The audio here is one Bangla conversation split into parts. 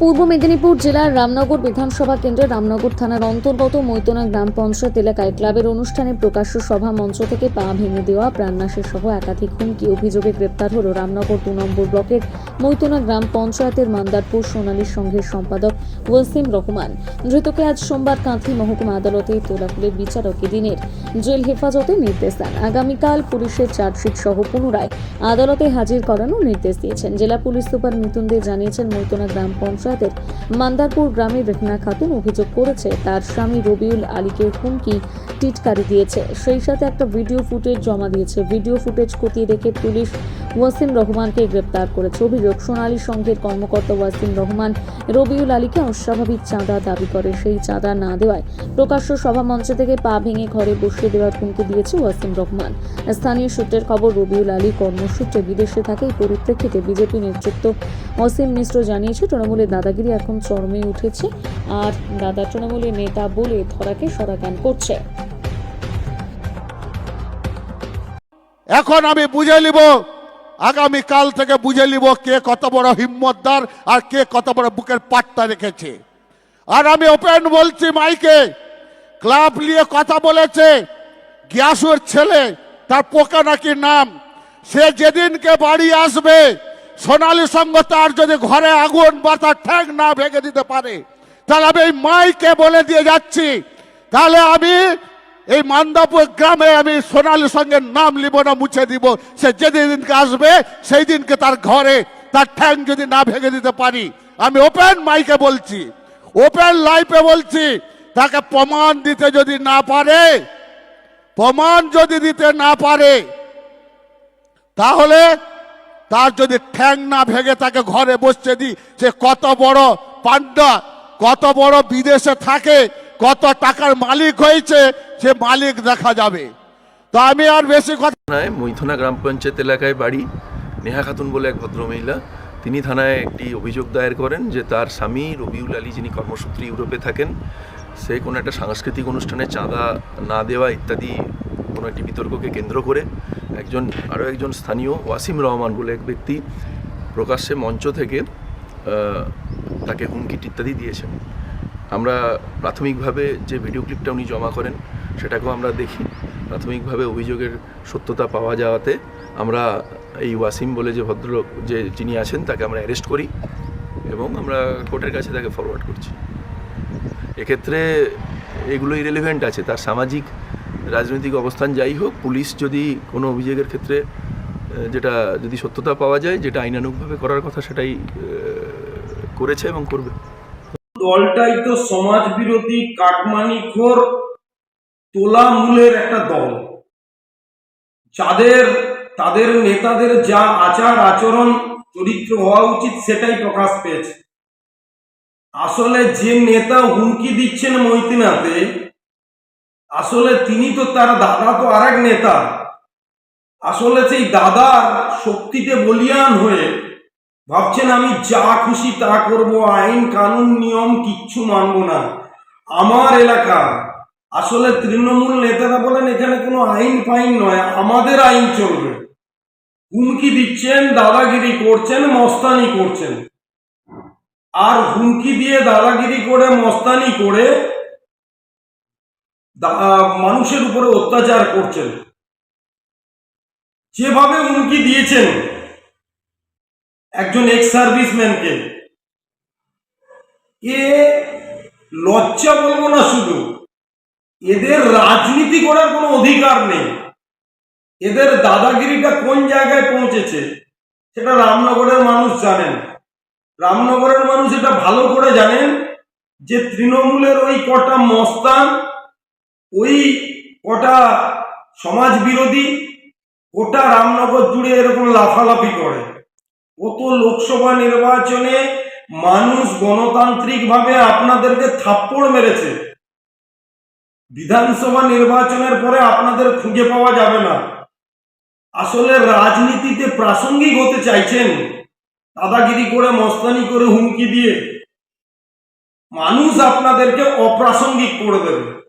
পূর্ব মেদিনীপুর জেলার রামনগর বিধানসভা কেন্দ্রের রামনগর থানার অন্তর্গত মৈতনা গ্রাম পঞ্চায়েত এলাকায় ক্লাবের অনুষ্ঠানে প্রকাশ্য সভা মঞ্চ থেকে পা ভেঙে দেওয়া, প্রাণনাশের সহ একাধিক হুমকি, অভিযোগে গ্রেপ্তার হল রামনগর দু নম্বর ব্লকের মৈতনা গ্রাম পঞ্চায়েতের মান্দারপুর সোনালী সংঘের সম্পাদক ওয়াসিম রহমান। ধৃতকে আজ সোমবার কাঁথি মহকুমা আদালতে তোলা হলে বিচারক দিনের জেল হেফাজতে নির্দেশ দেন। আগামীকাল পুলিশের চার্জশিট সহ পুনরায় আদালতে হাজির করানোর নির্দেশ দিয়েছেন। জেলা পুলিশ সুপার মিতুন দে জানিয়েছেন মৈতনা গ্রাম পঞ্চায়েতের মান্দারপুর গ্রামের রেহনা খাতুন অভিযোগ করেছে, তার স্বামী রবিউল আলীকে হুমকি, টিটকারি দিয়েছে। সেই সাথে একটা ভিডিও ফুটেজ জমা দিয়েছে। ভিডিও ফুটেজ খতিয়ে দেখে পুলিশ ওয়াসিম রহমানকে গ্রেপ্তার করেছে। অভিযোগ, সোনালী সংঘের কর্মকর্তা ওয়াসিম রহমান রবিউল আলীকে অস্বাভাবিক চাঁদা দাবি করে। সেই চাঁদা না দেওয়ায় প্রকাশ্য সভা মঞ্চ থেকে পা ভেঙে ঘরে বসিয়ে দেওয়ার হুমকি দিয়েছে ওয়াসিম রহমান। স্থানীয় সূত্রের খবর, রবিউল আলী কর্মসূত্রে বিদেশে থাকে। এই পরিপ্রেক্ষিতে বিজেপি নেতৃত্ব অসীম মিশ্র জানিয়েছে, তৃণমূলের দাদাগিরি এখন চরমে উঠেছে আর দাদা তৃণমূলের নেতা বলে ধরাকে সরাগান করছে। এখন আমি বুঝে নিব, আগামী কাল থেকে বুঝে নিব কে কত বড় হিম্মতদার আর কে কত বড় বুকের পাট্টা রেখেছে। আর আমি ওপেন বলছি মাইকে, ক্লাব নিয়ে কথা বলেছে, গিয়াসুর ছেলে, তার পোকা নাকি নাম, সে যেদিনকে বাড়ি আসবে সোনালী সঙ্গ তার যদি ঘরে আগুন বা তার ঠ্যাং না ভেঙে দিতে পারে, তাহলে আমি এই মাইকে বলে দিয়ে যাচ্ছি। তাহলে আমি এই মান্দাপুর গ্রামে আমি সোনালী সঙ্গে নাম লিব না মুছে দিব। সে যেদিনকে আসবে, সেই দিনকে তার ঘরে তার ঠ্যাং যদি না ভেঙে দিতে পারি। আমি ওপেন মাইকে বলছি, ওপেন লাইফে বলছি, তাকে প্রমাণ দিতে যদি না পারে, প্রমাণ যদি দিতে না পারে, তাহলে তার যদি ঠ্যাং না ভেঙে তাকে ঘরে বসতে দিই সে কত বড় পান্ডা কত বড় বিদেশে থাকে, কত টাকার মালিক হয়েছে, সে মালিক দেখা যাবে। তো আমি আর বেশি কথা থানায় মৈথনা গ্রাম পঞ্চায়েত এলাকায় বাড়ি, নেহা খাতুন বলে এক ভদ্রমহিলা। তিনি থানায় একটি অভিযোগ দায়ের করেন যে তার স্বামী রবিউল আলী, যিনি কর্মসূত্রে ইউরোপে থাকেন, সে কোনো একটা সাংস্কৃতিক অনুষ্ঠানে চাঁদা না দেওয়া ইত্যাদি কোনো একটি বিতর্ককে কেন্দ্র করে একজন, আরও একজন স্থানীয় ওয়াসিম রহমান বলে এক ব্যক্তি প্রকাশ্যে মঞ্চ থেকে তাকে হুমকি ইত্যাদি দিয়েছেন। আমরা প্রাথমিকভাবে যে ভিডিও ক্লিপটা উনি জমা করেন, সেটাকেও আমরা দেখি। প্রাথমিকভাবে অভিযোগের সত্যতা পাওয়া যাওয়াতে আমরা এই ওয়াসিম বলে যে ভদ্রলোক, যে যিনি আছেন, তাকে আমরা অ্যারেস্ট করি এবং আমরা কোর্টের কাছে তাকে ফরওয়ার্ড করছি। এক্ষেত্রে এগুলোই রেলিভেন্ট আছে। তার সামাজিক রাজনৈতিক অবস্থান যাই হোক, পুলিশ যদি কোনো অভিযোগের ক্ষেত্রে যেটা যদি সত্যতা পাওয়া যায়, যেটা আইনানুগভাবে করার কথা সেটাই করেছে এবং করবে। দলটাই তো সমাজ বিরোধী কাটমানিখোর তোলা মূলের একটা দল। যাদের, তাদের নেতাদের যা আচার আচরণ চরিত্র হওয়া উচিত সেটাই প্রকাশ পেয়েছে। আসলে যে নেতা হুমকি দিচ্ছেন মৈতিনাতে আসলে তিনি তো তার দাদা তো আর এক নেতা। আসলে সেই দাদার শক্তিতে বলিয়ান হয়ে ভাবছেন, আমি যা খুশি তা করব, আইন, কানুন, নিয়ম কিচ্ছু মানব না। আমার এলাকা, আসলে তৃণমূল নেতারা বলেন, এখানে কোনো আইন ফাইন নয়, আমাদের আইন চলবে। হুমকি দিচ্ছেন, দাদাগিরি করছেন, মস্তানি করছেন। আর হুমকি দিয়ে দাদাগিরি করে, মস্তানি করে মানুষের উপরে অত্যাচার করছেন। যেভাবে হুমকি দিয়েছেন একজন এক্স সার্ভিসম্যানকে এ লজ্জা বলব না শুধু, এদের রাজনীতি করার কোনো অধিকার নেই। এদের দাদাগিরিটা কোন জায়গায় পৌঁছেছে, সেটা রামনগরের মানুষ জানেন। রামনগরের মানুষ এটা ভালো করে জানেন যে তৃণমূলের ওই কটা মস্তান ওই কটা সমাজ বিরোধী ওটা রামনগর জুড়ে এরকম লাফালাফি করে। গত লোকসভা নির্বাচনে মানুষ গণতান্ত্রিকভাবে আপনাদেরকে থাপ্পড় মেরেছে। বিধানসভা নির্বাচনের পরে আপনাদের খুঁজে পাওয়া যাবে না। আসলে রাজনীতিতে প্রাসঙ্গিক হতে চাইছেন। দাদাগিরি করে, মস্তানি করে, হুমকি দিয়ে। মানুষ আপনাদেরকে অপ্রাসঙ্গিক করে দেবে।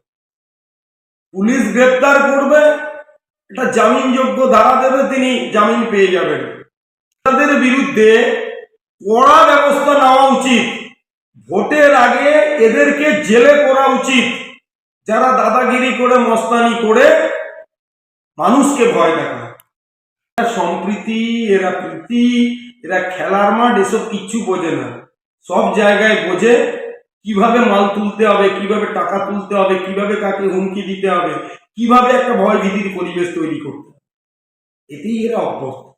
পুলিশ গ্রেপ্তার করবে এটা জামিনযোগ্য ধারা দেবে, তিনি জামিন পেয়ে যাবেন। তাদের বিরুদ্ধে কড়া ব্যবস্থা নেওয়া উচিত। ভোটের আগে এদেরকে জেলে করা উচিত। যারা দাদাগিরি করে, মস্তানি করে, মানুষকে ভয় দেখায়। সম্প্রীতি, এরা প্রীতি, এরা খেলার মাঠ, এসব কিচ্ছু বোঝে না। সব জায়গায় বোঝে কীভাবে মাল তুলতে হবে, কীভাবে টাকা তুলতে হবে, কীভাবে কাকে হুমকি দিতে হবে, কীভাবে একটা ভয় ভীতির পরিবেশ তৈরি করতে এতেই এরা অভ্যস্ত।